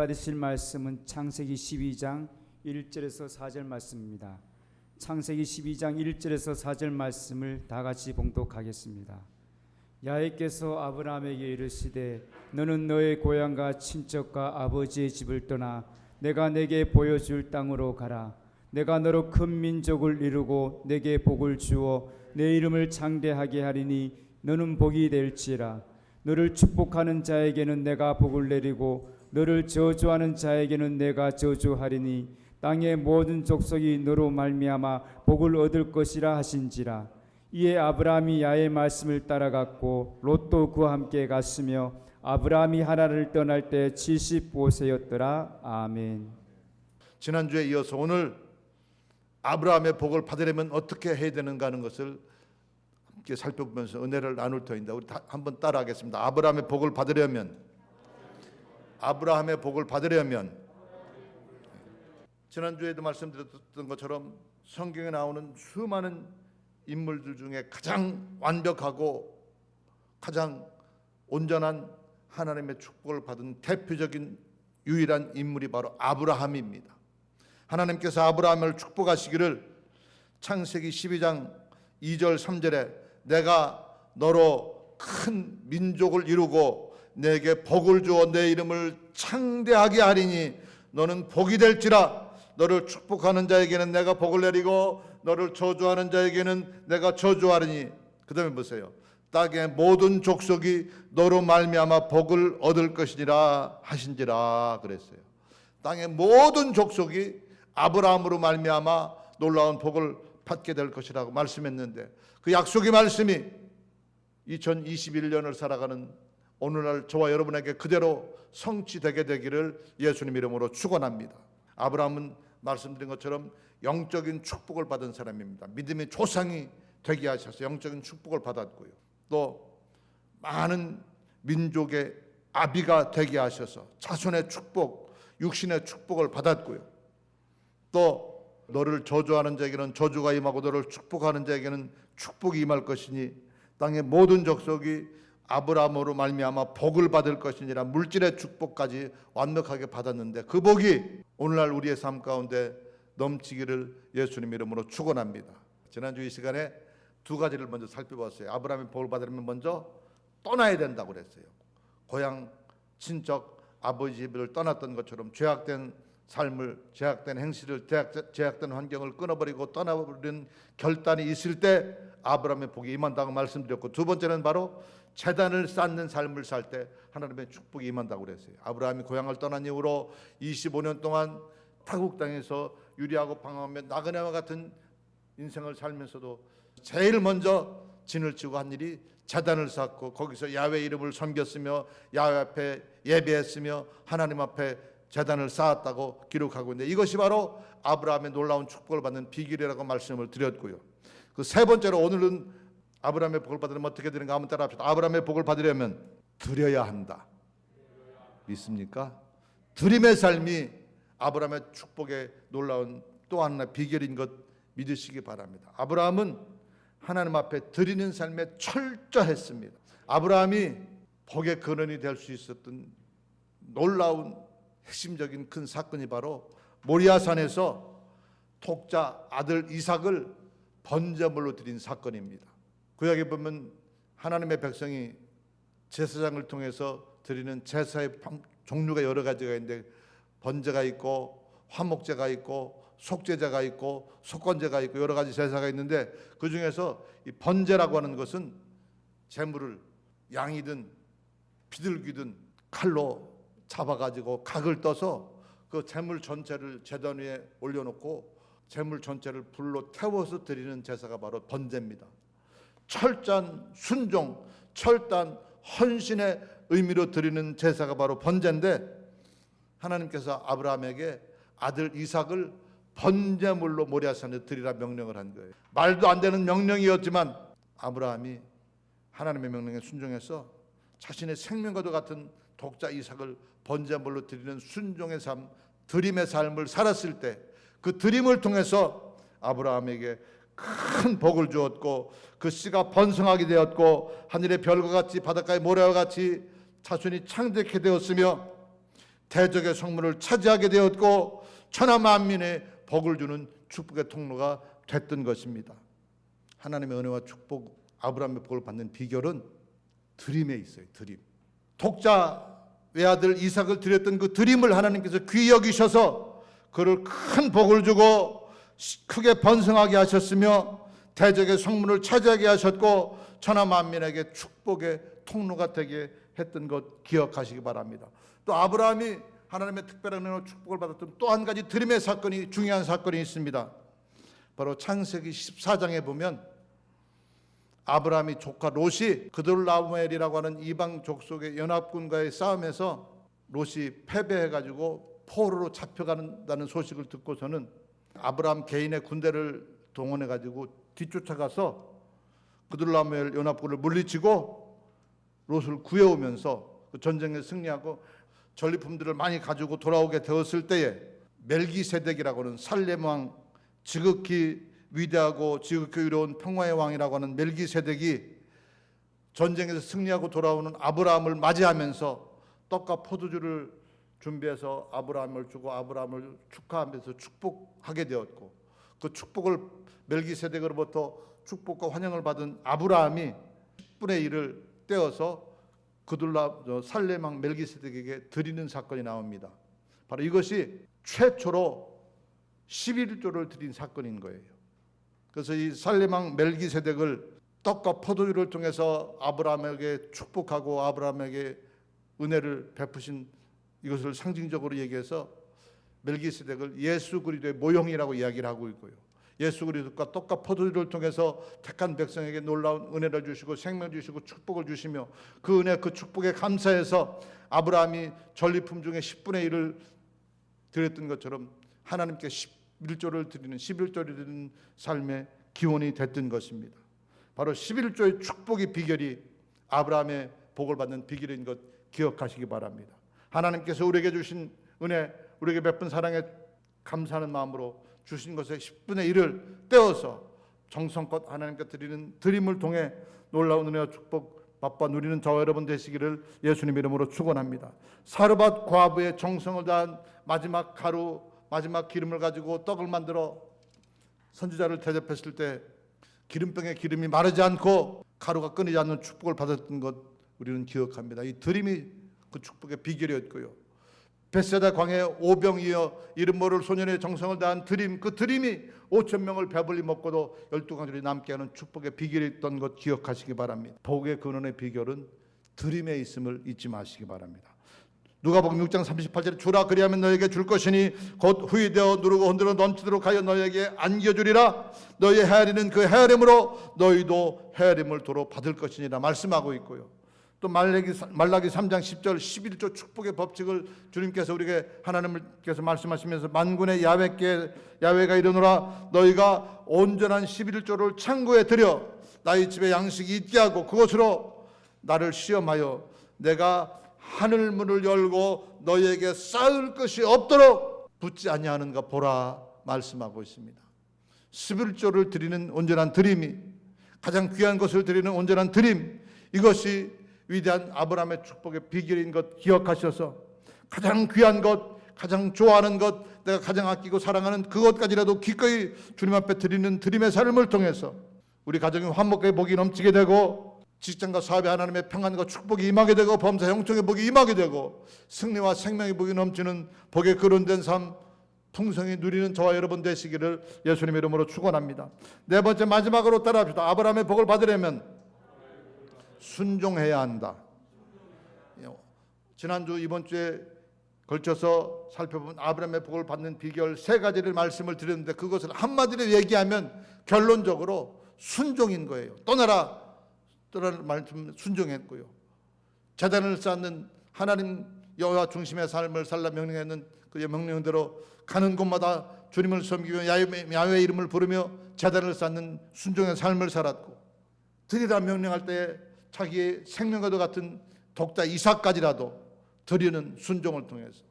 받으실 말씀은 창세기 12장 1절에서 4절 말씀입니다. 창세기 12장 1절에서 4절 말씀을 다 같이 봉독하겠습니다. 야훼께서 아브라함에게 이르시되 너는 너의 고향과 친척과 아버지의 집을 떠나 내가 내게 보여줄 땅으로 가라. 내가 너로 큰 민족을 이루고 내게 복을 주어 내 이름을 창대하게 하리니 너는 복이 될지라. 너를 축복하는 자에게는 내가 복을 내리고 너를 저주하는 자에게는 내가 저주하리니 땅의 모든 족속이 너로 말미암아 복을 얻을 것이라 하신지라. 이에 아브라함이 야의 말씀을 따라갔고 롯도 그와 함께 갔으며 아브라함이 하나를 떠날 때 75세였더라. 아멘. 지난주에 이어서 오늘 아브라함의 복을 받으려면 어떻게 해야 되는가 하는 것을 함께 살펴보면서 은혜를 나눌 터인데 우리 다 한번 따라하겠습니다. 아브라함의 복을 받으려면 아브라함의 복을 받으려면 지난주에도 말씀드렸던 것처럼 성경에 나오는 수많은 인물들 중에 가장 완벽하고 가장 온전한 하나님의 축복을 받은 대표적인 유일한 인물이 바로 아브라함입니다. 하나님께서 아브라함을 축복하시기를 창세기 12장 2절 3절에 내가 너로 큰 민족을 이루고 내게 복을 주어 내 이름을 창대하게 하리니 너는 복이 될지라 너를 축복하는 자에게는 내가 복을 내리고 너를 저주하는 자에게는 내가 저주하리니 그다음에 보세요. 땅의 모든 족속이 너로 말미암아 복을 얻을 것이니라 하신지라 그랬어요. 땅의 모든 족속이 아브라함으로 말미암아 놀라운 복을 받게 될 것이라고 말씀했는데 그 약속의 말씀이 2021년을 살아가는 오늘날 저와 여러분에게 그대로 성취되게 되기를 예수님 이름으로 축원합니다. 아브라함은 말씀드린 것처럼 영적인 축복을 받은 사람입니다. 믿음의 조상이 되게 하셔서 영적인 축복을 받았고요. 또 많은 민족의 아비가 되게 하셔서 자손의 축복, 육신의 축복을 받았고요. 또 너를 저주하는 자에게는 저주가 임하고 너를 축복하는 자에게는 축복이 임할 것이니 땅의 모든 족속이 아브라함으로 말미암아 복을 받을 것이니라 물질의 축복까지 완벽하게 받았는데 그 복이 오늘날 우리의 삶 가운데 넘치기를 예수님 이름으로 축원합니다. 지난주 이 시간에 두 가지를 먼저 살펴봤어요. 아브라함이 복을 받으려면 먼저 떠나야 된다고 그랬어요. 고향 친척 아버지 집을 떠났던 것처럼 죄악된 삶을 죄악된 행실을 죄악- 죄악된 환경을 끊어버리고 떠나버린 결단이 있을 때 아브라함의 복이 임한다고 말씀드렸고 두 번째는 바로 재단을 쌓는 삶을 살 때 하나님의 축복이 임한다고 그랬어요. 아브라함이 고향을 떠난 이후로 25년 동안 타국 땅에서 유리하고 방황하며 나그네와 같은 인생을 살면서도 제일 먼저 진을 치고 한 일이 재단을 쌓고 거기서 야훼 이름을 섬겼으며 야훼 앞에 예배했으며 하나님 앞에 재단을 쌓았다고 기록하고 있는데 이것이 바로 아브라함의 놀라운 축복을 받는 비결이라고 말씀을 드렸고요. 그 세 번째로 오늘은 아브라함의 복을 받으려면 어떻게 되는가 한번 따라합시다. 아브라함의 복을 받으려면 드려야 한다. 믿습니까? 드림의 삶이 아브라함의 축복의 놀라운 또 하나의 비결인 것 믿으시기 바랍니다. 아브라함은 하나님 앞에 드리는 삶에 철저했습니다. 아브라함이 복의 근원이 될 수 있었던 놀라운 핵심적인 큰 사건이 바로 모리아산에서 독자 아들 이삭을 번제물로 드린 사건입니다. 구약에 보면 하나님의 백성이 제사장을 통해서 드리는 제사의 방- 종류가 여러 가지가 있는데 번제가 있고 화목제가 있고 속죄제가 있고 속건제가 있고 여러 가지 제사가 있는데 그 중에서 이 번제라고 하는 것은 재물을 양이든 비둘기든 칼로 잡아가지고 각을 떠서 그 재물 전체를 제단 위에 올려놓고 재물 전체를 불로 태워서 드리는 제사가 바로 번제입니다. 철저한 순종, 철단 헌신의 의미로 드리는 제사가 바로 번제인데 하나님께서 아브라함에게 아들 이삭을 번제물로 모리아산에 드리라 명령을 한 거예요. 말도 안 되는 명령이었지만 아브라함이 하나님의 명령에 순종해서 자신의 생명과도 같은 독자 이삭을 번제물로 드리는 순종의 삶, 드림의 삶을 살았을 때 그 드림을 통해서 아브라함에게 큰 복을 주었고 그 씨가 번성하게 되었고 하늘의 별과 같이 바닷가의 모래와 같이 자손이 창대케 되었으며 대적의 성문을 차지하게 되었고 천하 만민의 복을 주는 축복의 통로가 됐던 것입니다. 하나님의 은혜와 축복 아브라함의 복을 받는 비결은 드림에 있어요. 드림. 독자 외아들 이삭을 드렸던 그 드림을 하나님께서 귀히 여기셔서 그를 큰 복을 주고 크게 번성하게 하셨으며 대적의 성문을 차지하게 하셨고 천하 만민에게 축복의 통로가 되게 했던 것 기억하시기 바랍니다. 또 아브라함이 하나님의 특별한 은혜로 축복을 받았던 또 한 가지 드림의 사건이 중요한 사건이 있습니다. 바로 창세기 14장에 보면 아브라함이 조카 롯이 그돌라우멜이라고 하는 이방 족속의 연합군과의 싸움에서 롯이 패배해 가지고 포로로 잡혀간다는 소식을 듣고서는 아브라함 개인의 군대를 동원해 가지고 뒤쫓아가서 그돌라우멜 연합군을 물리치고 롯을 구해오면서 그 전쟁에 승리하고 전리품들을 많이 가지고 돌아오게 되었을 때에 멜기세덱이라고 하는 살렘 왕 지극히 위대하고 지극히 의로운 평화의 왕이라고 하는 멜기세덱이 전쟁에서 승리하고 돌아오는 아브라함을 맞이하면서 떡과 포도주를 준비해서 아브라함을 주고 아브라함을 축하하면서 축복하게 되었고 그 축복을 멜기세덱으로부터 축복과 환영을 받은 아브라함이 10분의 1을 떼어서 그둘라 살레망 멜기세덱에게 드리는 사건이 나옵니다. 바로 이것이 최초로 11조를 드린 사건인 거예요. 그래서 이 살레망 멜기세덱을 떡과 포도주를 통해서 아브라함에게 축복하고 아브라함에게 은혜를 베푸신 이것을 상징적으로 얘기해서 멜기세덱을 예수 그리스도의 모형이라고 이야기를 하고 있고요. 예수 그리스도가 떡과 포도주를 통해서 택한 백성에게 놀라운 은혜를 주시고 생명 주시고 축복을 주시며 그 은혜 그 축복에 감사해서 아브라함이 전리품 중에 10분의 1을 드렸던 것처럼 하나님께 11조를 드리는 11조를 드리는 삶의 기원이 됐던 것입니다. 바로 11조의 축복의 비결이 아브라함의 복을 받는 비결인 것 기억하시기 바랍니다. 하나님께서 우리에게 주신 은혜, 우리에게 베푼 사랑에 감사하는 마음으로 주신 것의 10분의 1을 떼어서 정성껏 하나님께 드리는 드림을 통해 놀라운 은혜와 축복 맛봐 누리는 저와 여러분 되시기를 예수님 이름으로 축원합니다. 사르밧 과부의 정성을 다한 마지막 가루, 마지막 기름을 가지고 떡을 만들어 선지자를 대접했을 때 기름병에 기름이 마르지 않고 가루가 끊이지 않는 축복을 받았던 것 우리는 기억합니다. 이 드림이 그 축복의 비결이었고요. 베세다 광해 오병이어 이름 모를 소년의 정성을 다한 드림 그 드림이 5천 명을 배불리 먹고도 열두 강들이 남게 하는 축복의 비결이었던 것 기억하시기 바랍니다. 복의 근원의 비결은 드림에 있음을 잊지 마시기 바랍니다. 누가복음 6장 38절에 주라 그리하면 너에게 줄 것이니 곧 후이되어 누르고 흔들어 넘치도록 하여 너에게 안겨주리라 너의 헤아리는 그 헤아림으로 너희도 헤아림을 도로 받을 것이니라 말씀하고 있고요. 또 말라기 말라기 3장 10절 11조 축복의 법칙을 주님께서 우리에게 하나님께서 말씀하시면서 만군의 야훼께 야훼가 이르노라 너희가 온전한 11조를 창고에 들여 나의 집에 양식이 있게 하고 그것으로 나를 시험하여 내가 하늘 문을 열고 너희에게 쌓을 것이 없도록 붙지 아니하는가 보라 말씀하고 있습니다. 11조를 드리는 온전한 드림이 가장 귀한 것을 드리는 온전한 드림 이것이 위대한 아브라함의 축복의 비결인 것 기억하셔서 가장 귀한 것, 가장 좋아하는 것, 내가 가장 아끼고 사랑하는 그것까지라도 기꺼이 주님 앞에 드리는 드림의 삶을 통해서 우리 가정이 화목하게 복이 넘치게 되고 직장과 사업에 하나님의 평안과 축복이 임하게 되고 범사 형통의 복이 임하게 되고 승리와 생명의 복이 넘치는 복의 거론된 삶 풍성히 누리는 저와 여러분 되시기를 예수님 이름으로 축원합니다. 네 번째 마지막으로 따라합시다. 아브라함의 복을 받으려면 순종해야 한다. 지난주 이번 주에 걸쳐서 살펴본 아브라함의 복을 받는 비결 세 가지를 말씀을 드렸는데 그것을 한마디로 얘기하면 결론적으로 순종인 거예요. 떠나라. 떠나는 말씀 순종했고요. 재단을 쌓는 하나님 여호와 중심의 삶을 살라 명령했는 그의 명령대로 가는 곳마다 주님을 섬기며 야훼 이름을 부르며 재단을 쌓는 순종의 삶을 살았고 드리라 명령할 때 자기의 생명과도 같은 독자 이삭까지라도 드리는 순종을 통해서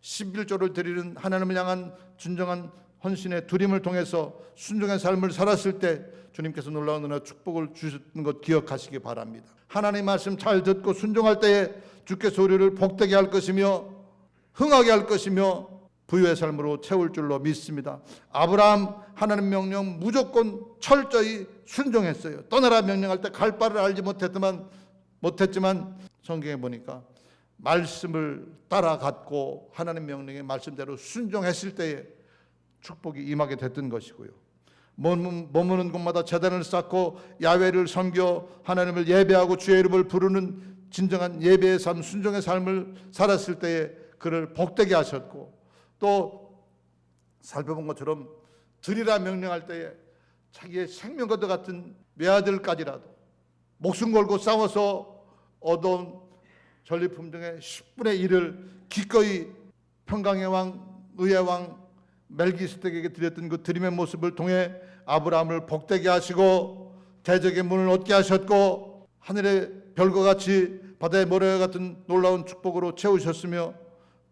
11조를 드리는 하나님을 향한 진정한 헌신의 두림을 통해서 순종의 삶을 살았을 때 주님께서 놀라운 은혜 축복을 주셨던 것 기억하시기 바랍니다. 하나님 말씀 잘 듣고 순종할 때에 주께서 우리를 복되게 할 것이며 흥하게 할 것이며 부유의 삶으로 채울 줄로 믿습니다. 아브라함 하나님 명령 무조건 철저히 순종했어요. 떠나라 명령할 때 갈 바를 알지 못했지만 못했지만 성경에 보니까 말씀을 따라갔고 하나님 명령의 말씀대로 순종했을 때에 축복이 임하게 됐던 것이고요. 머무는 곳마다 재단을 쌓고 야외를 섬겨 하나님을 예배하고 주의 이름을 부르는 진정한 예배의 삶, 순종의 삶을 살았을 때에 그를 복되게 하셨고 또 살펴본 것처럼 드리라 명령할 때에 자기의 생명과도 같은 외아들까지라도 목숨 걸고 싸워서 얻어온 전리품 중에 10분의 1을 기꺼이 평강의 왕, 의의 왕 멜기스덱에게 드렸던 그 드림의 모습을 통해 아브라함을 복되게 하시고 대적의 문을 얻게 하셨고 하늘의 별과 같이 바다의 모래와 같은 놀라운 축복으로 채우셨으며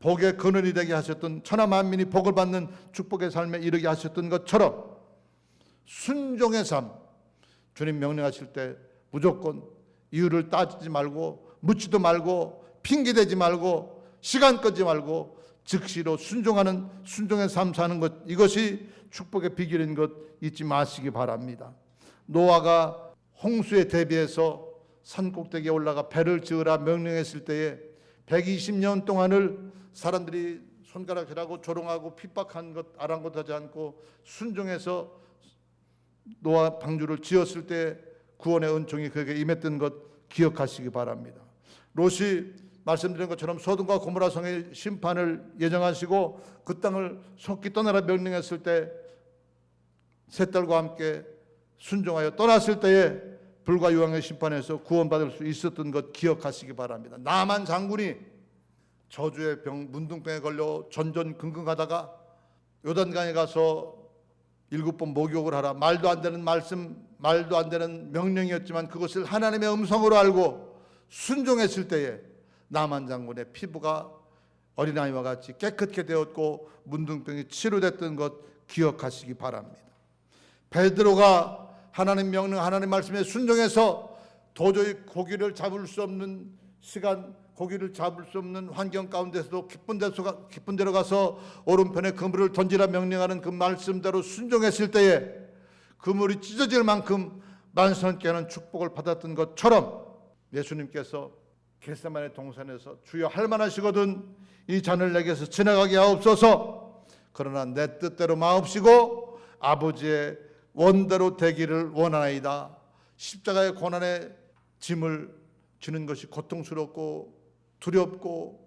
복의 근원이 되게 하셨던 천하 만민이 복을 받는 축복의 삶에 이르게 하셨던 것처럼 순종의 삶 주님 명령하실 때 무조건 이유를 따지지 말고 묻지도 말고 핑계 대지 말고 시간 끄지 말고 즉시로 순종하는 순종의 삶 사는 것 이것이 축복의 비결인 것 잊지 마시기 바랍니다. 노아가 홍수에 대비해서 산 꼭대기에 올라가 배를 지으라 명령했을 때에 120년 동안을 사람들이 손가락질하고 조롱하고 핍박한 것 아랑곳하지 않고 순종해서 노아 방주를 지었을 때 구원의 은총이 그에게 임했던 것 기억하시기 바랍니다. 롯이 말씀드린 것처럼 소돔과 고모라 성의 심판을 예정하시고 그 땅을 속히 떠나라 명령했을 때 세 딸과 함께 순종하여 떠났을 때에 불과 유황의 심판에서 구원받을 수 있었던 것 기억하시기 바랍니다. 나만 장군이 저주의 병 문둥병에 걸려 전전긍긍하다가 요단강에 가서 일곱 번 목욕을 하라 말도 안 되는 말씀 말도 안 되는 명령이었지만 그것을 하나님의 음성으로 알고 순종했을 때에 나만 장군의 피부가 어린아이와 같이 깨끗게 되었고 문둥병이 치료됐던 것 기억하시기 바랍니다. 베드로가 하나님 명령 하나님 말씀에 순종해서 도저히 고기를 잡을 수 없는 시간 고기를 잡을 수 없는 환경 가운데서도 기쁜 데서 가- 기쁜 데로 가서 오른편에 그물을 던지라 명령하는 그 말씀대로 순종했을 때에 그물이 찢어질 만큼 만선케 하는 축복을 받았던 것처럼 예수님께서 겟세마네 동산에서 주여 할 만하시거든 이 잔을 내게서 지나가게 하옵소서. 그러나 내 뜻대로 마옵시고 아버지의 원대로 되기를 원하나이다. 십자가의 고난의 짐을 지는 것이 고통스럽고 두렵고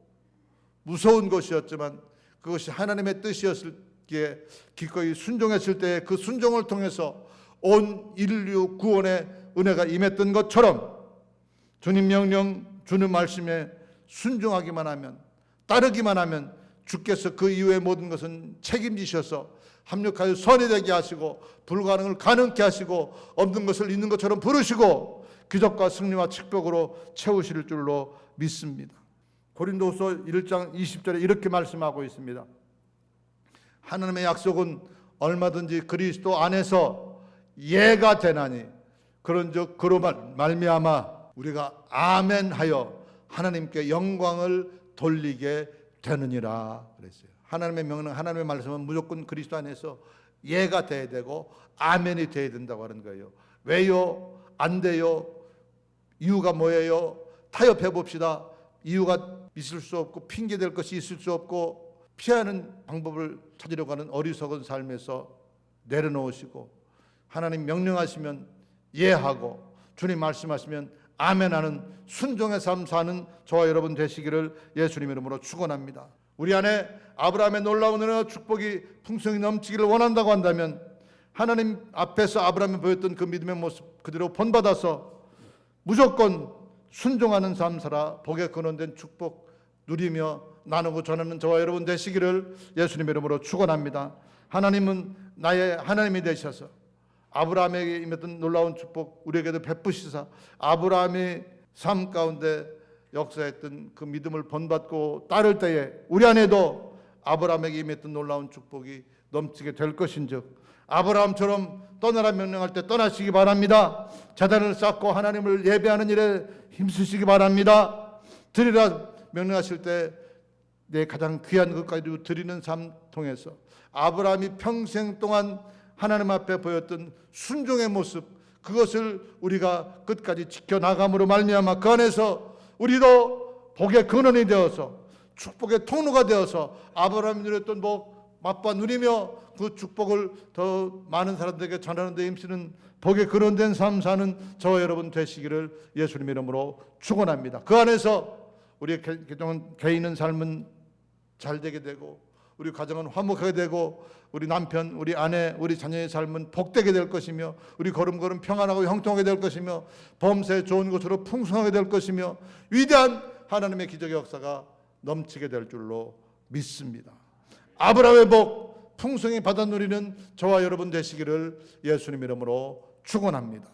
무서운 것이었지만 그것이 하나님의 뜻이었기에 기꺼이 순종했을 때 그 순종을 통해서 온 인류 구원의 은혜가 임했던 것처럼 주님 명령 주님 말씀에 순종하기만 하면 따르기만 하면 주께서 그 이후의 모든 것은 책임지셔서 합력하여 선이 되게 하시고 불가능을 가능케 하시고 없는 것을 있는 것처럼 부르시고 기적과 승리와 축복으로 채우실 줄로 믿습니다. 고린도서 1장 20절에 이렇게 말씀하고 있습니다. 하나님의 약속은 얼마든지 그리스도 안에서 예가 되나니 그런즉 그로 말- 말미암아 우리가 아멘하여 하나님께 영광을 돌리게 되느니라 그랬어요. 하나님의 명령, 하나님의 말씀은 무조건 그리스도 안에서 예가 돼야 되고 아멘이 돼야 된다고 하는 거예요. 왜요? 안 돼요? 이유가 뭐예요? 타협해 봅시다. 이유가 있을 수 없고 핑계 될 것이 있을 수 없고 피하는 방법을 찾으려고 하는 어리석은 삶에서 내려놓으시고 하나님 명령하시면 예하고 주님 말씀하시면 아멘하는 순종의 삶 사는 저와 여러분 되시기를 예수님 이름으로 축원합니다. 우리 안에 아브라함의 놀라운 은혜와 축복이 풍성히 넘치기를 원한다고 한다면 하나님 앞에서 아브라함이 보였던 그 믿음의 모습 그대로 본받아서 무조건 순종하는 삶 살아 복에 근원된 축복 누리며 나누고 전하는 저와 여러분 되시기를 예수님 이름으로 축원합니다. 하나님은 나의 하나님이 되셔서 아브라함에게 임했던 놀라운 축복 우리에게도 베푸시사 아브라함의 삶 가운데 역사했던 그 믿음을 본받고 따를 때에 우리 안에도 아브라함에게 임했던 놀라운 축복이 넘치게 될 것인즉 아브라함처럼 떠나라 명령할 때 떠나시기 바랍니다. 자단을 쌓고 하나님을 예배하는 일에 힘쓰시기 바랍니다. 드리라 명령하실 때 내 가장 귀한 것까지 드리는 삶 통해서 아브라함이 평생 동안 하나님 앞에 보였던 순종의 모습 그것을 우리가 끝까지 지켜나감으로 말미암아 그 안에서 우리도 복의 근원이 되어서 축복의 통로가 되어서 아브라함이 누렸던 복 맛봐 누리며 그 축복을 더 많은 사람들에게 전하는 데 힘쓰는 복의 근원된 삶 사는 저와 여러분 되시기를 예수님 이름으로 축원합니다. 그 안에서 우리의 개- 개인은 삶은 잘 되게 되고 우리 가정은 화목하게 되고 우리 남편, 우리 아내, 우리 자녀의 삶은 복되게 될 것이며 우리 걸음걸음 평안하고 형통하게 될 것이며 범세 좋은 것으로 풍성하게 될 것이며 위대한 하나님의 기적의 역사가 넘치게 될 줄로 믿습니다. 아브라함의 복 풍성히 받아 누리는 저와 여러분 되시기를 예수님 이름으로 축원합니다.